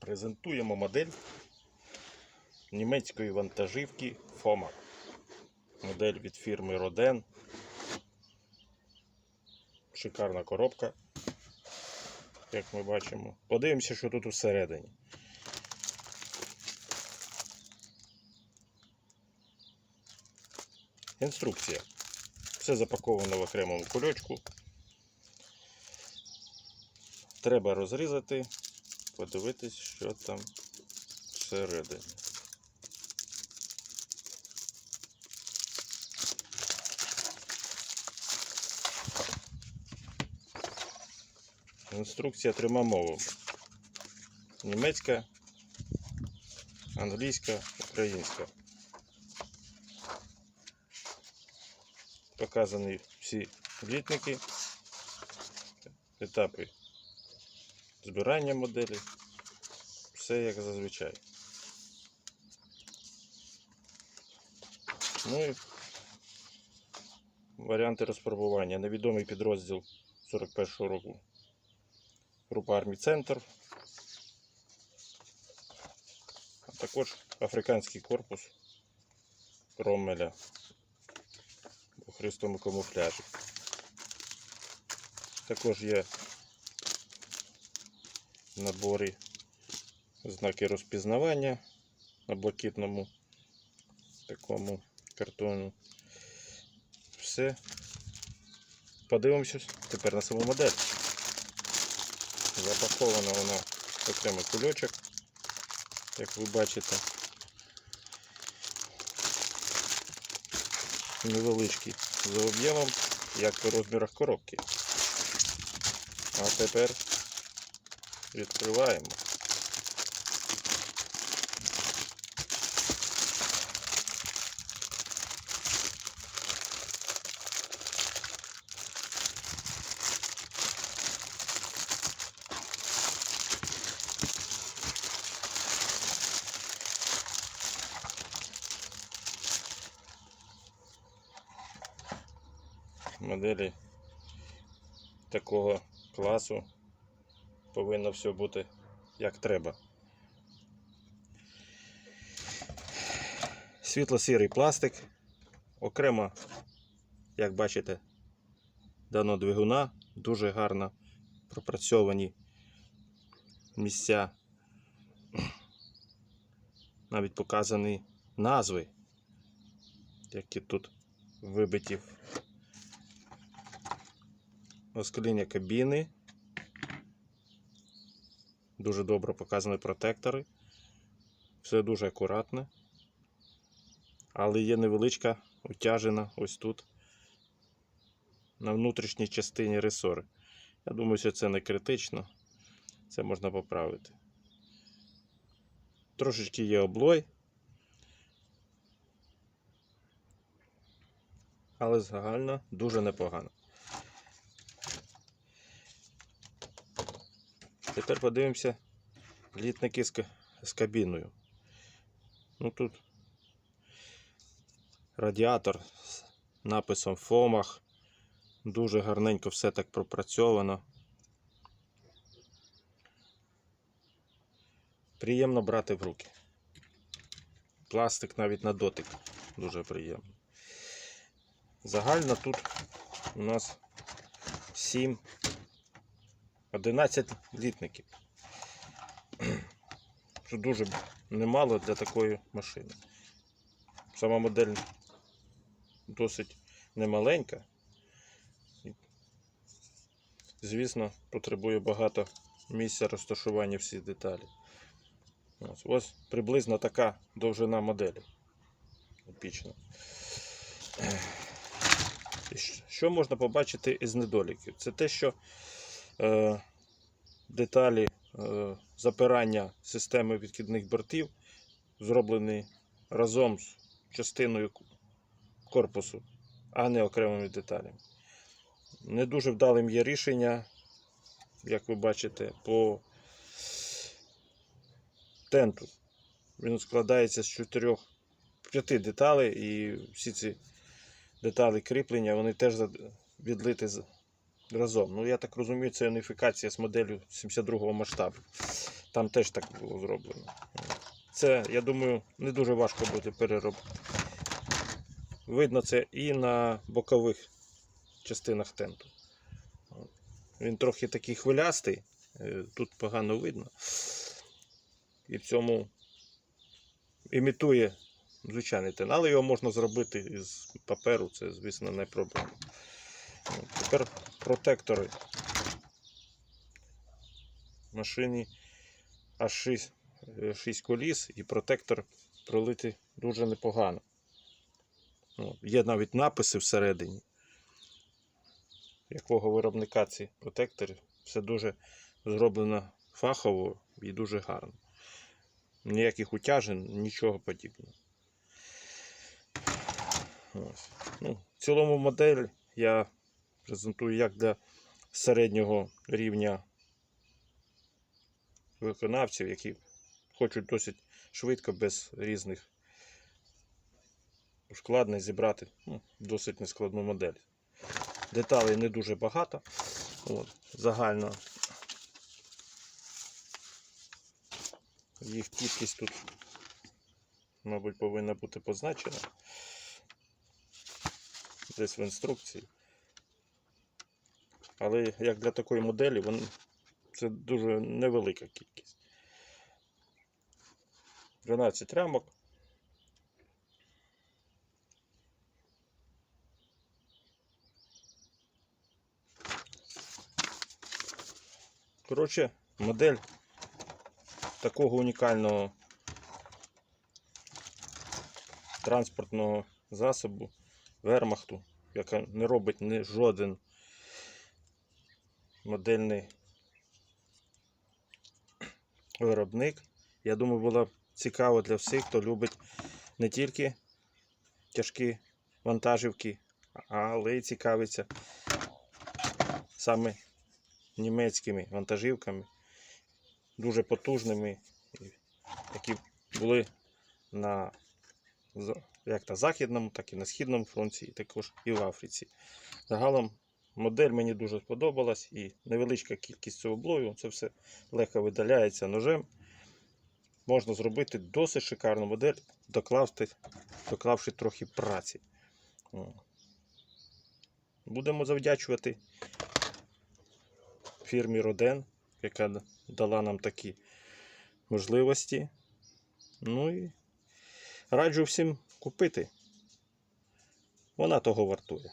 Презентуємо модель німецької вантажівки FOMA. Модель від фірми Roden. Шикарна коробка, як ми бачимо. Подивимося, що тут усередині. Інструкція. Все запаковано в окремому кульочку. Треба розрізати, подивитись, що там всередині. Інструкція трьома мовами. Німецька, англійська, українська. Показані всі літники, етапи збирання моделі. Все як зазвичай. Ну і варіанти розпробування. Невідомий підрозділ 41-го року. Група армій Центр. А також африканський корпус Роммеля у хрестому камуфляжі. Також є набори знаки розпізнавання на блакитному такому картону. Все. Подивимося тепер на саму модель. Запакована вона окремий кульочок, як ви бачите. Невеличкий за об'ємом, як по розмірах коробки. А тепер відкриваємо. Моделі такого класу повинно все бути як треба. Світло-сірий пластик. Окремо, як бачите, дано двигуна, дуже гарно пропрацьовані місця. Навіть показані назви, які тут вибиті в оскоління кабіни. Дуже добре показані протектори. Все дуже акуратно. Але є невеличка утяжена ось тут на внутрішній частині ресори. Я думаю, що це не критично. Це можна поправити. Трошечки є облой. Але загально дуже непогано. Тепер подивимося літники з, кабіною. Ну тут радіатор з написом Фомах. Дуже гарненько все так пропрацьовано. Приємно брати в руки. Пластик навіть на дотик дуже приємно. Загально тут у нас 7 11 літників. Що дуже немало для такої машини. Сама модель досить немаленька. І, Звісно, потребує багато місця розташування всіх деталей. Ось, ось приблизно така довжина моделі. Епічна. Що можна побачити із недоліків? Це те, що деталі е, запирання системи відкидних бортів зроблені разом з частиною корпусу, а не окремими деталями. Не дуже вдалим є рішення, як ви бачите, по тенту. Він складається з чотирьох п'яти деталей, і всі ці деталі кріплення вони теж з разом. Ну, я так розумію, це уніфікація з моделлю 72-го масштабу. Там теж так було зроблено. Це, я думаю, не дуже важко буде переробити. Видно це і на бокових частинах тенту. Він трохи такий хвилястий, е, тут погано видно. І в цьому імітує звичайний тент, але його можна зробити із паперу, це, звісно, не проблема. Тепер протектори. Машині аж 6, 6 коліс і протектор пролитий дуже непогано. Є навіть написи всередині, якого виробника ці протектори. Все дуже зроблено фахово і дуже гарно. Ніяких утяжень, нічого подібного. Ось. Ну, в цілому модель я презентую як для середнього рівня виконавців, які хочуть досить швидко, без різних ускладнень зібрати ну, досить нескладну модель. Деталей не дуже багато. От, загально їх кількість тут, мабуть, повинна бути позначена. Десь в інструкції. Але як для такої моделі, вон, це дуже невелика кількість. 12 рамок. Коротше, модель такого унікального транспортного засобу вермахту, яка не робить ні жоден модельний виробник. Я думаю, було цікаво для всіх, хто любить не тільки тяжкі вантажівки, але й цікавиться саме німецькими вантажівками, дуже потужними, які були на як на Західному, так і на Східному фронті, і також і в Африці. Загалом модель мені дуже сподобалась і невеличка кількість цього блою, це все легко видаляється ножем. Можна зробити досить шикарну модель, доклавши, доклавши трохи праці. Будемо завдячувати фірмі Роден, яка дала нам такі можливості. Ну і раджу всім купити. Вона того вартує.